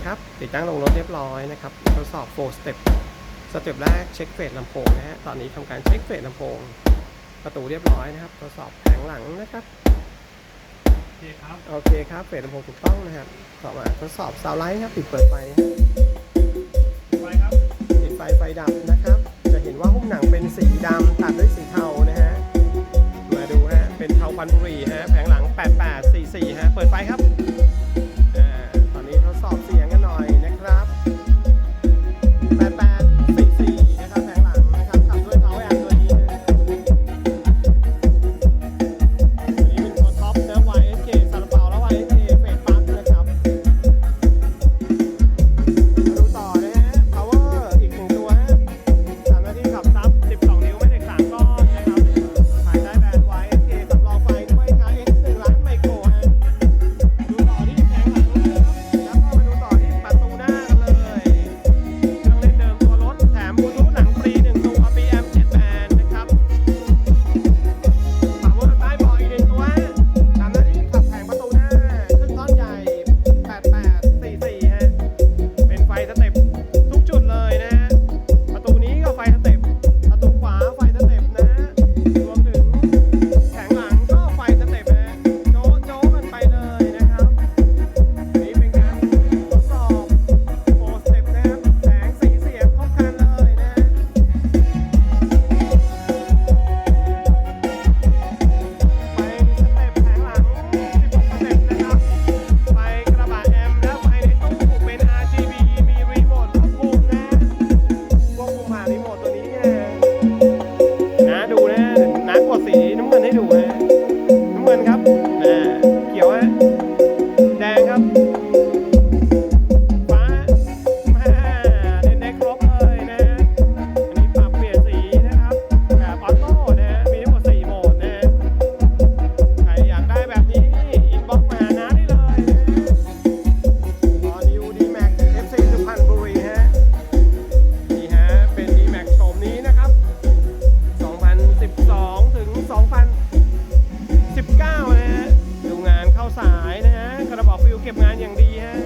นะครับติดตั้งลงรถเรียบร้อยนะครับทดสอบ 4 step สเต็ปแรกเช็คเฟสลำโพงนะฮะตอนนี้ทำการเช็คเฟสลำโพง ประตูเรียบร้อยนะครับทดสอบแผงหลังนะครับโอเคครับโอเคครับเฟสลำโพงถูกต้องนะครับต่อมาทดสอบซาวไลท์ครับปิดเปิดไฟฮะไปครับปิดไฟไฟดับนะครับ จะเห็นว่าหุ้มหนังเป็นสีดำตัดด้วยสีเทานะฮะมาดูฮะเป็นเทาพันธุ์บุรีฮะแผงหลัง 8844ฮะเปิดไฟครับ ก็บงานอย่างดีฮะ